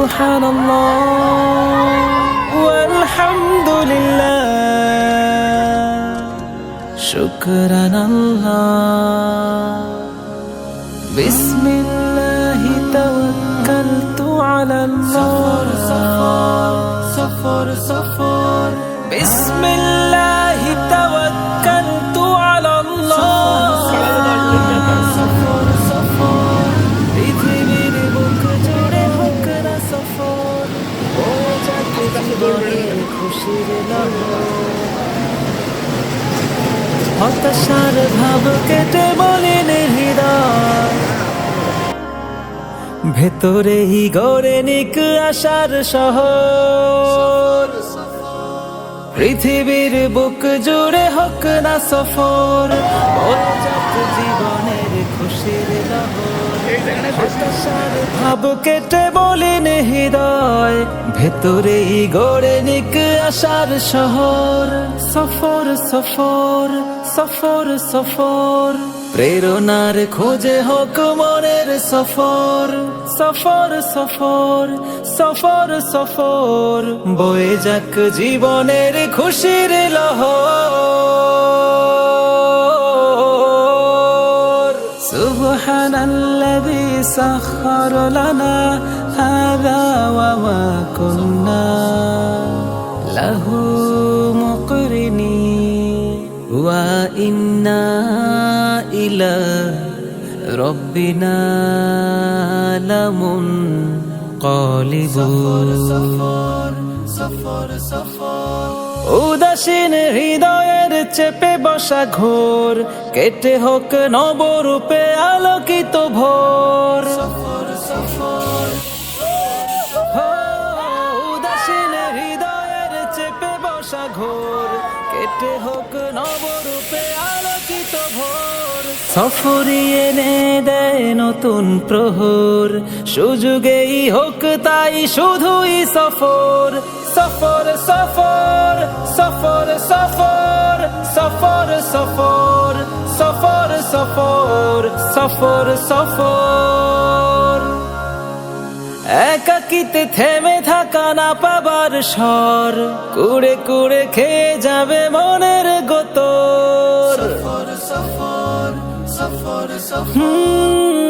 سبحان الله والحمد لله. شكرا الله. بسم الله توكلت على الله. صفر صفر بسم الله. হতাশার ভাব কেটে বলেন হৃদয়। ভেতরেই গড়ে নিক আশার শহর পৃথিবীর বুক জুড়ে হোক না সফর। বলে জীবনের খুশির লহর। ভাব কেটে বলেন হৃদয় ভেতরেই গড়ে নিক আশার শহর। সফর সফর সফর সফর। প্রেরণার খোঁজে হোক মনের সফর। সফর সফর সফর সফর, বয়ে যাক জীবনের খুশির লহর। سبحان الذي سخر لنا هذا وما كنا له مقرنين وإنا إلى ربنا لمنقلبون উদাসীন হৃদয়ের চেপে বসা ঘোর, কেটে হোক নবরূপে আলোকিত ভোর। উদাসীন চেপে বসা ঘোর, কেটে হোক নবরূপে আলোকিত ভোর। দেয় নতুন প্রহর, সুযোগেই হোক তাই শুধুই সফর। সফর সফর সফর সফর সফর সফর সফর সফর সফর সফর। একাকিতে থেমে থাকা না পাবার স্বর, কুড়ে কুড়ে খেয়ে যাবে মনের গোতর।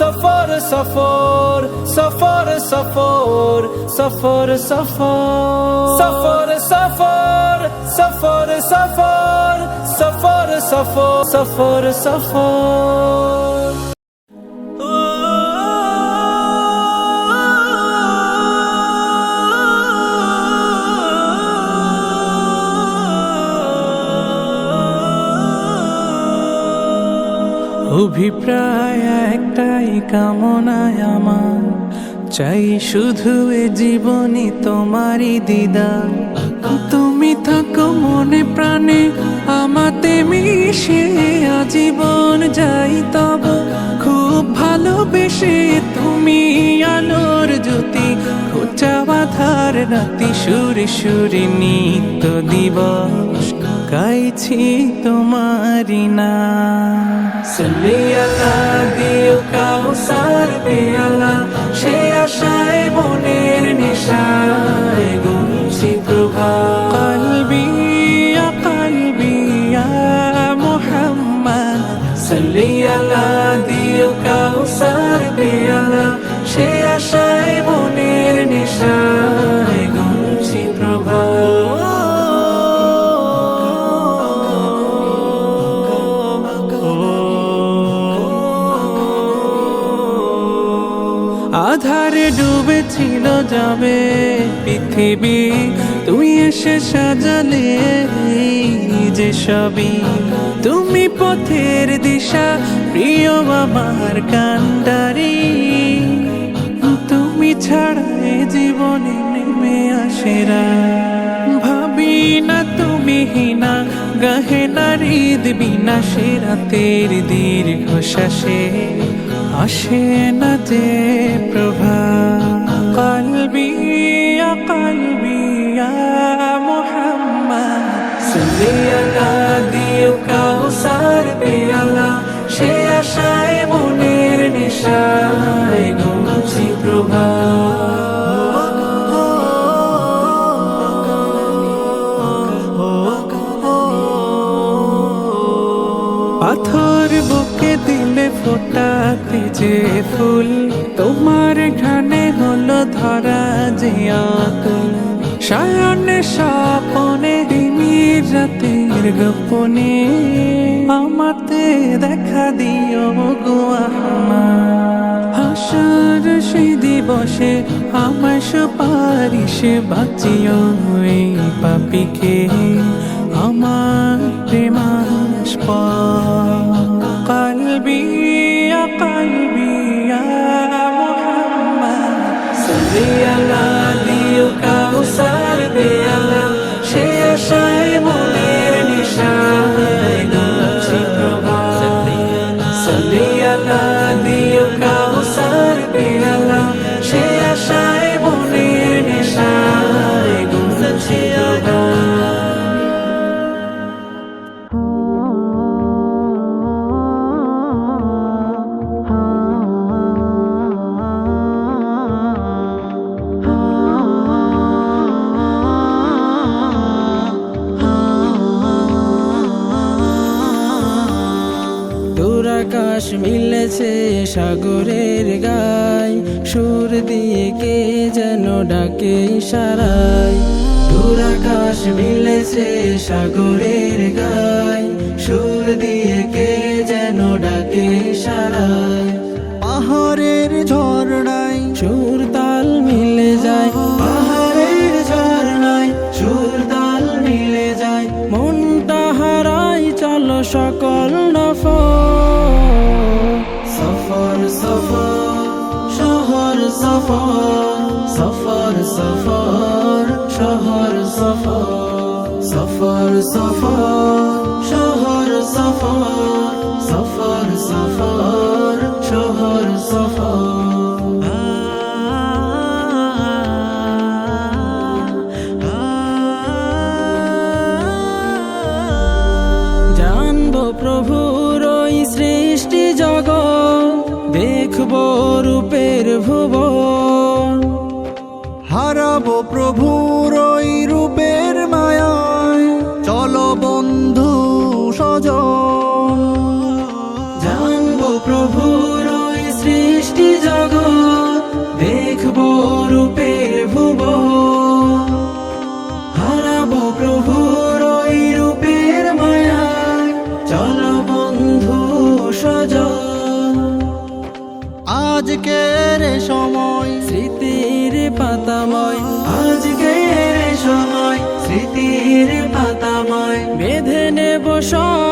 সফর সফর সফর সফর সফর সফর সফর সফর সফর সফর সফর সফর সফর সফর অভিপ্রায় একটাই কামনায় আমার। চাই শুধু এ জীবনে তোমারই দিদা তুমি থাকো মনে প্রাণে, আমাতে মিশে আজীবন যাই তব। খুব ভালোবেসে তুমি আলোর জ্যোতি, খোঁচা বাধার রাতি সুরে সুরে নিত্য দিবস। গাইছি তোমারি না সলিয়ালা দিও কাউসার পেয়ালা সে আশায় ডুবেছিল যাবে পৃথিবী। তুই এসে সাজালে যে সবই। তুমি পথের দিশা, প্রিয় আমার কান্ডারি। তুমি ছাড়া জীবনে নেমে আসেরা ভাবি না তুমি হিনা, গাহে নারীদ বিনাশে রাতের দীর্ঘ শ্বাসে আসে না যে প্রভা। দিও কাউসার পাথর বুকে দিলে ফোটাতে যে ফুল, তোমার ঘানে হলো ধরা যে আকুল সায়নে স্বপনে দিমির রাতের গোপনে আমাতে দেখা দিও গো হাসার সেই দিবসে আমার সুপারিশ বাঁচিও এই পাপিকে। আমার প্রেমাস কলবি কলবি আকাশ মিলেছে সাগরের গায়। সুর দিয়ে কে যেন ডাকে সারাই দূর আকাশ মিলেছে সাগরের গায়। সুর দিয়ে কে যেন ডাকে সারাই পাহাড়ের ঝর্ণায় সফর সফর সফর, শহর, সফর সফর সফর শহর, সফর সফর সফর। শহর সফর প্রভুর সৃষ্টি জগৎ, দেখব রূপের ভুবন। হারাবো প্রভুর ওই রূপের মায়ায়। চলো বন্ধু সজন জানব প্রভুর ওই সৃষ্টি জগৎ দেখব রূপের ভুব হারাবো প্রভুর ওই রূপের মায়ায় চলো বন্ধু সজন আজকের সময় স্মৃতির পাতাময় আজকের সময় স্মৃতির পাতাময় বেঁধে নেব সব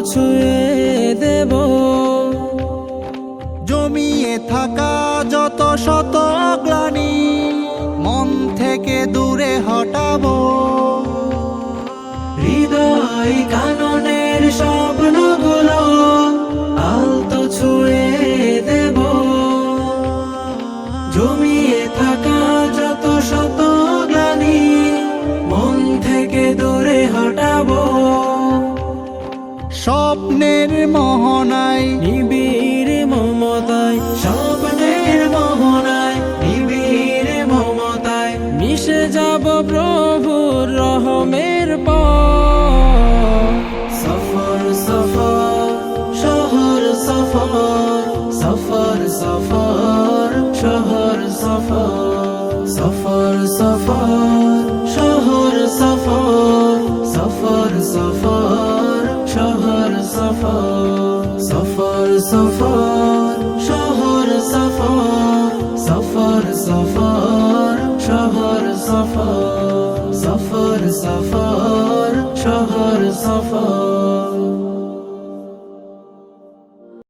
ছুঁয়ে দেব। জমিয়ে থাকা যত শত গ্লানি মন থেকে দূরে হটাবো। হৃদয় কাননের ভেসে যাব প্রভুর রহমের পর সফর সফর শহর সফর সফর সফর শহর সফর সফর সফর শহর সফর সফর সফর শহর সফর সফর সফর শহর সফর সফর সফর শহর সফর সফর সফর শহর সফর।